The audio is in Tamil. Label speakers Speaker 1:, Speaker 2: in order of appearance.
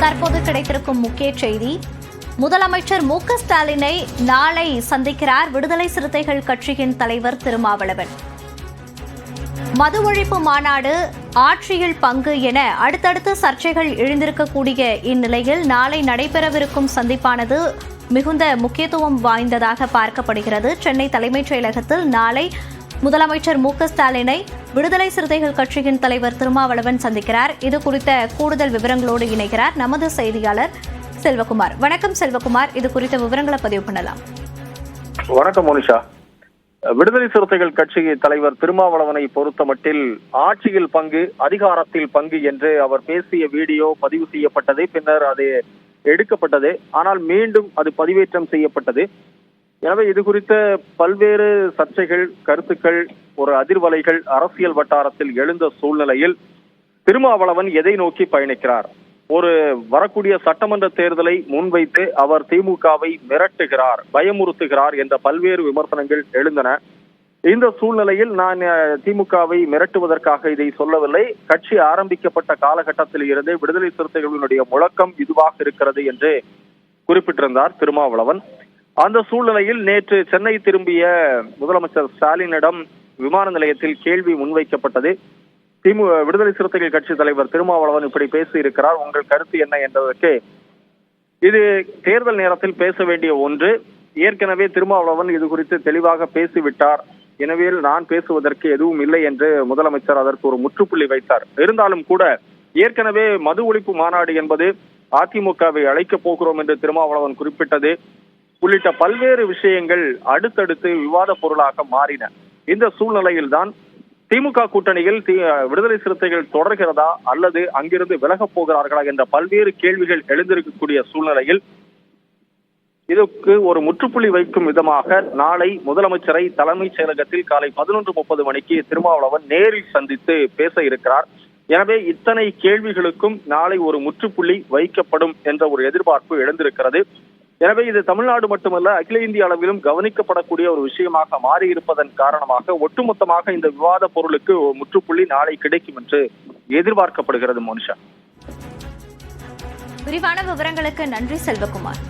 Speaker 1: தற்போது கிடைத்திருக்கும் முக்கிய செய்தி. முதலமைச்சர் மு க ஸ்டாலினை நாளை சந்திக்கிறார் விடுதலை சிறுத்தைகள் கட்சியின் தலைவர் திருமாவளவன். மது ஒழிப்பு மாநாடு ஆட்சியில் பங்கு என அடுத்தடுத்து சர்ச்சைகள் எழுந்திருக்கக்கூடிய இந்நிலையில் நாளை நடைபெறவிருக்கும் சந்திப்பானது மிகுந்த முக்கியத்துவம் வாய்ந்ததாக பார்க்கப்படுகிறது. சென்னை தலைமைச் செயலகத்தில் நாளை முதலமைச்சர் மு க ஸ்டாலினை விடுதலை சிறுத்தைகள் கட்சியின் தலைவர் திருமாவளவன் சந்திக்கிறார். இது குறித்த கூடுதல் விவரங்களோடு இணைகிறார் நமது செய்தியாளர் செல்வகுமார். வணக்கம் செல்வகுமார். இது குறித்த விவரங்களை பதிவு பண்ணலாம்.
Speaker 2: வணக்கம் மோனிஷா. விடுதலை சிறுத்தைகள் கட்சி தலைவர் திருமாவளவனை பொறுத்தமட்டில் ஆட்சியில் பங்கு அதிகாரத்தில் பங்கு என்று அவர் பேசிய வீடியோ பதிவு செய்யப்பட்டது பின்னர் அது எடுக்கப்பட்டது. ஆனால் மீண்டும் அது பதிவேற்றம் செய்யப்பட்டது. எனவே இது குறித்த பல்வேறு சர்ச்சைகள் கருத்துக்கள் ஒரு அதிர்வலைகள் அரசியல் வட்டாரத்தில் எழுந்த சூழ்நிலையில் திருமாவளவன் எதை நோக்கி பயணிக்கிறார்? ஒரு வரக்கூடிய சட்டமன்ற தேர்தலை முன்வைத்து அவர் திமுகவை மிரட்டுகிறார் பயமுறுத்துகிறார் என்ற பல்வேறு விமர்சனங்கள் எழுந்தன. இந்த சூழ்நிலையில் நான் திமுகவை மிரட்டுவதற்காக இதை சொல்லவில்லை. கட்சி ஆரம்பிக்கப்பட்ட காலகட்டத்தில் இருந்தே விடுதலை சிறுத்தைகளினுடைய முழக்கம் இதுவாக இருக்கிறது என்று குறிப்பிட்டிருந்தார் திருமாவளவன். அந்த சூழ்நிலையில் நேற்று சென்னை திரும்பிய முதலமைச்சர் ஸ்டாலினிடம் விமான நிலையத்தில் கேள்வி முன்வைக்கப்பட்டது. திமு விடுதலை சிறுத்தைகள் கட்சி தலைவர் திருமாவளவன் இப்படி பேசி இருக்கிறார் உங்கள் கருத்து என்ன என்பதற்கு இது தேர்தல் நேரத்தில் பேச வேண்டிய ஒன்று. ஏற்கனவே திருமாவளவன் இது குறித்து தெளிவாக பேசிவிட்டார். எனவே நான் பேசுவதற்கு எதுவும் இல்லை என்று முதலமைச்சர் அதற்கு ஒரு முற்றுப்புள்ளி வைத்தார். இருந்தாலும் கூட ஏற்கனவே மது ஒழிப்பு மாநாடு என்பது அதிமுகவை அழைக்கப் போகிறோம் என்று திருமாவளவன் குறிப்பிட்டது. உள்ளிட்ட பல்வேறு விஷயங்கள் அடுத்தடுத்து விவாத பொருளாக மாறின. இந்த சூழ்நிலையில்தான் திமுக கூட்டணியில் தி- விடுதலை சிறுத்தைகள் தொடர்கிறதா அல்லது அங்கிருந்து விலகப் போகிறார்களா என்ற பல்வேறு கேள்விகள் எழுந்திருக்கக்கூடிய சூழ்நிலையில் இதற்கு ஒரு முற்றுப்புள்ளி வைக்கும் விதமாக நாளை முதலமைச்சரை தலைமைச் செயலகத்தில் காலை பதினொன்று முப்பது மணிக்கு திருமாவளவன் நேரில் சந்தித்து பேச இருக்கிறார். எனவே இத்தனை கேள்விகளுக்கும் நாளை ஒரு முற்றுப்புள்ளி வைக்கப்படும் என்ற ஒரு எதிர்பார்ப்பு எழுந்திருக்கிறது. எனவே இது தமிழ்நாடு மட்டுமல்ல அகில இந்திய அளவிலும் கவனிக்கப்படக்கூடிய ஒரு விஷயமாக மாறியிருப்பதன் காரணமாக ஒட்டுமொத்தமாக இந்த விவாத பொருளுக்கு முற்றுப்புள்ளி நாளை கிடைக்கும் என்று எதிர்பார்க்கப்படுகிறது மோனிஷா.
Speaker 1: விரிவான விவரங்களுக்கு நன்றி செல்வகுமார்.